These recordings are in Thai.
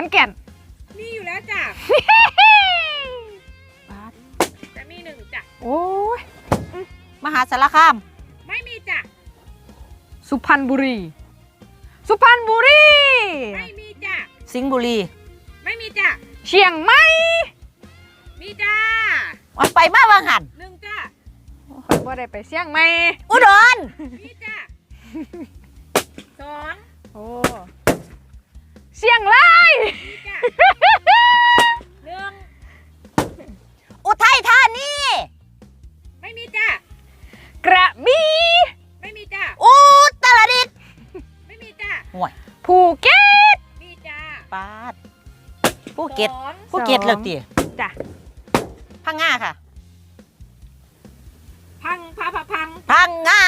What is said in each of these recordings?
อนแก่นมีอยู่แล้วจ้ะบาสแต่มีหนึ่งจ้ะโอ้ยมหาสารคาม ไม่มีจ้ะสุพรรณบุรี สุพรรณบุรี ไม่มีจ้ะสิงห์บุรี ไม่มีจ้ะเชียงใหม่มีจ้ามันไปมาวางหันหนึ่งจ้ะข่อยบ่ได้ไปเชียงใหม่อุดรมีจ้ะสองโอ้ เชียงรายมีจ้ะหนึ่งอุทัยธานีไม่มีจ้ะกระบี่ไม่มีจ้ะอุตรดิตถ์ไม่มีจ้ะห่วยภูเก็ตมีจ้ะปาดภูเก็ตสองภูเก็ตสองเลิกตีจ้ะพังงาค่ะ พังพาพาพังพังงา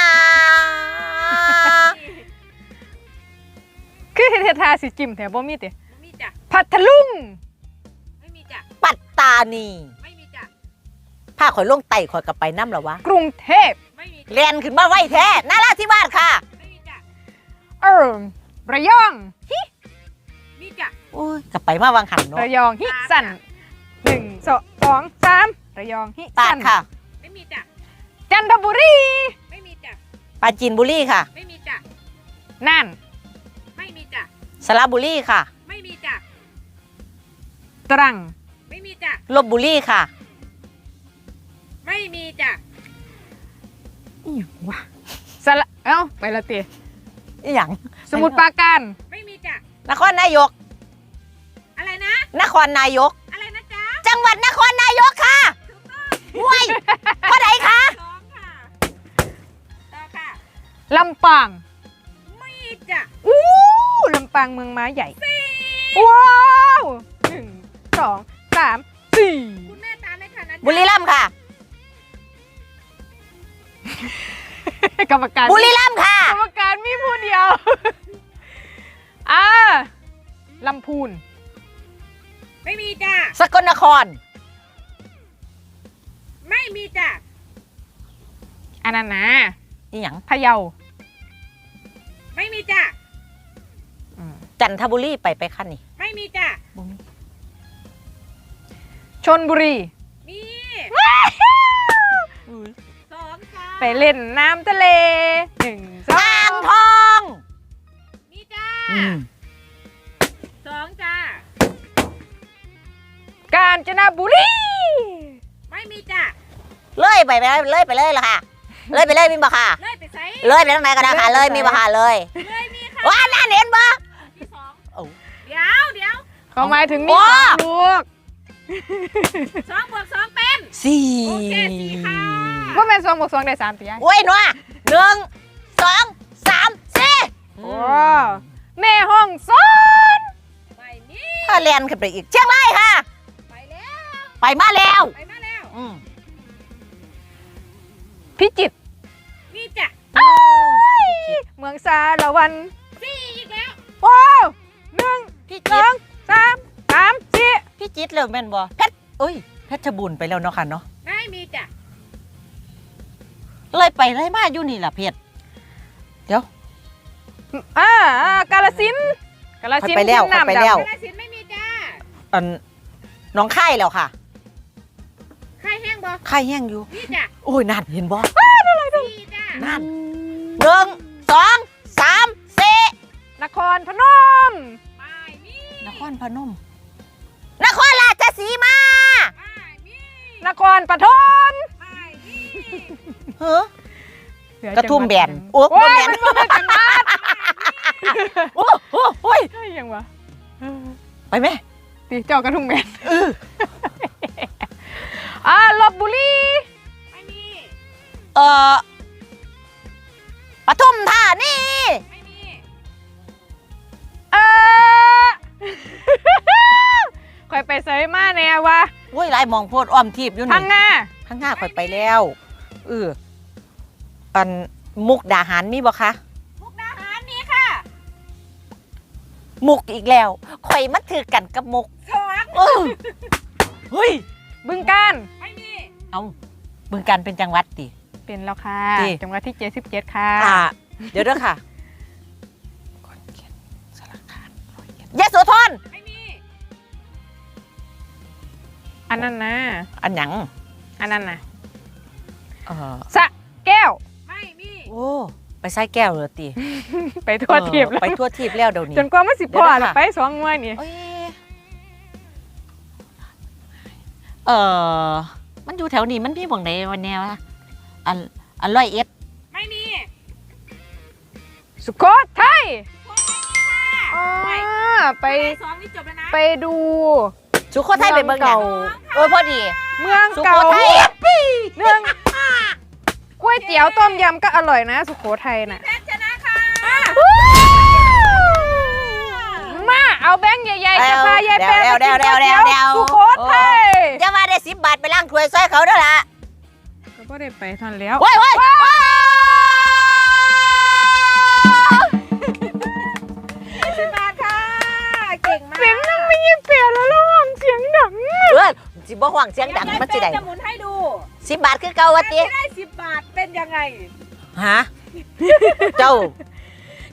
คือเททาสิจิมแถวบ่มีติไม่มีจ้ะพัทลุง ไม่มีจ้ะปัตตานีไม่มีจ้ะผ้าข่อยลงไต่ข่อยกลับไปน้ำเหรอวะกรุงเทพไม่มีเรียนขึ้นมาไว้แท้นาราธิวาสค่ะ ไม่มีจ้ะเออระยองมีจ้ะโอ้ยกลับไปมาวางหันเนาะระยองฮิสันหนึ่งสองสองสามระยองฮิตาสัดนค่ะ ไม่มีจ้ะจันทบุรีไม่มีจ้ะปราจีนบุรีค่ะ ไม่มีจ้ะน่านไม่มีจ้ะ สระบุรีค่ะ ไม่มีจ้ะตรัง ไม่มีจ้ะลบบุรีค่ะ ไม่มีจ้ะอีหยังวะสระเอ้าไปละติอหย่างสมุทรปราการไม่มีจ้ะนครนายก อะไรนะ นครนายก อะไรนะจ๊ะจังหวัดนครนายกค่ะถูกต้องห่วยเท่าไหนคะสองค่ะต่อค่ะลำปางไม่จ้ะอู้ ลำปางเมืองม้าใหญ่ ว้าวหนึ่งสองสามสี่คุณแม่ตามเลยค่ะนะจ๊ะบุรีรัมย์ค่ะ กรรมการบุรีรัมย์ค่ะ กรรมการมีผู้เดียวอ่าลำพูน ไม่มีจ้ะสกลนคร ไม่มีจ้ะอันนั้นนะนี่หยังพะเยา ไม่มีจ้ะอืม จันทบุรีไปไปขั้นนี่ไม่มีจ้ะบ่มีชนบุรี มีสองจ้ะไปเล่นน้ำทะเลหนึ่งสออ่างงทองมีจ้ะอืมสองจ้ะกาญจนบุรี ไม่มีจ้ะเลยไปไปเลยไปเลยละค่ะ เลยไปเลยมีบ่ค่ะ เลยไปใส่เลยไปทางไหนก็ได้ค่ะ เลยมีบ่ค่ะเลยเลยมีค่ะ ว่านั่นเห็นบ่ เดี๋ยวเขาหมายถึงมีโอ้สองลูกสองบวกสองเป็นสี่โอเคสี่ค่ะว่าเป็นสองบวกสองได้สามตียายโอ้ยหนัวหนึ่งสองสามสี่โอ้แม่ห้องสอนไปนี่ถ้าเรียนขึ้นไปอีกเชียงรายค่ะ ไปแล้ว ไปมาแล้วไปมาแล้วอืมพิจิตรมีจ้ะเมืองสารวันสี่อีกแล้วว้าว จิตเริ่มแม่นบ่เพชรเอ้ยเพชรบุญไปแล้วเนาะค่ะเนาะไม่มีจ้ะเลยไปเลยมาอยู่นี่ล่ะเพชรเดี๋ยว อ่าอ่ากาลสินธุ์กาลสินธุ์ไปแล้วน้ำไปแล้วกระสินธุ์ไม่มีจ้ะอันน้องค่ายแล้วค่ะใครแห้งบ่ค่ายแห้งอยู่นี่จ้ะโอ้ยนั่นเห็นบ่สี่จ้ะนั่นหนึ่งสองสามสี่นครพนมไม่มีนครพนม นครปฐมไม่มีเฮ้อเหลือกระทุ่มแบนโอ้โอ้ยบ่แม่นมันบ่เป็นจังหวัดโอ้โหโอ้ยใช่ยังวะไปไหมตีเจ้ากระทุ่มแบนเอออ่าลบบุรีไม่มีเอ่อปทุมธานีไม่มีเออคอยไปเซยมาแน่วะ โอ้ยหลายหมองโพดอ้อมทีบอยู่พันี่งงาข้างหน้าข่อยไปแล้วเอออันมุกดาหารมีบ่คะมุกดาหารมีค่ะ มุกอีกแล้วข่อยมาถือกันกับมุกสองเออเฮ้ยบึงการไม่มีเอาบึงการเป็นจังหวัดติเป็นแล้วค่ะจริงจังหวัดที่77ค่ะอ่าเดี๋ยวเด้อค่ะขอนแก่นสารคามร้อยเอ็ดยะโสธรไนนั้นนะ อันหยังอันนั้นนะเออสะแก้ว ไม่มี โอ้ไปใส่แก้วเลยติไปทั่วทีบเอแล้อวไปทั่วทีบแล้วเดี๋ยวนี้จนกว่ามันสิพอเดี๋ยวแล้วนะคะไปสองงวดนี่เอ้ยเออมันอยู่แถวนี้มันมีบ่งใดวันแนวะอันอันร้อยเอ็ดไม่มี สุโขทัยอ๋อไปสองนี่จบแล้วนะไปดู สุโขทัยไปเบิ่งหยังเก่า โอ้ยพอดี เมืองสุโขเก่าทัยเมืองก๋วยเตี๋ยวต้มยำก็อร่อยนะ สุโขทัยน่ะเพชรชนะค่ะมาเอาแบงค์ใหญ่ๆจะพายายแปรเดี๋ยวไปกินเดี๋ยวก๋วยเดี๋เตี๋ยยววเดี๋ยวสุโขทัยอย่ามาได้สิบบาทไปล้างถ้วยซอยเขาเด้อล่ะก็บ่ได้ไปทันแล้วโว้ยโว้ยสิบบาทค่ะ เก่งมาก เสียงยังไม่ยินเปลี่ยนแล้วระวังเสียงดัง เพื่อน สิบ่ห่วงเสียงดังมันสิได้จะหมุนให้ดูสิบบาทคือเก่าวะติที่ได้สิบบาทเป็นยังไงฮะเจ้า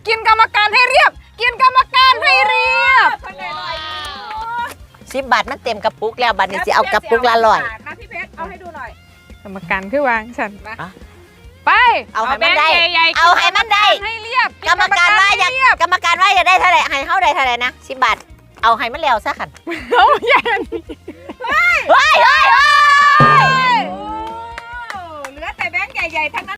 กินกรรมการให้เรียบ กินกรรมการให้เรียบคนไหนลอยสิบบาทมันเต็มกระปุกแล้วบัดนี้สิเอากระปุกละร้อยมาพี่เพชรเอาให้ดูหน่อยกรรมการคือวางฉันอะไป เอาให้มันได้แบงค์ใหญ่ๆเอาให้มันได้กิให้เรียบกรรมการว่าอยากให้เรียบกรรมการว่าอยากได้เท่าไหร่ให้เฮาได้เท่าไหร่นะสิบบาท เอาให้มันแล้วซะคันเอาอย่างเฮ้ยเฮ้ยเฮ้ยโอ้เหลือแต่แบงค์ใหญ่ๆทั้งนั้น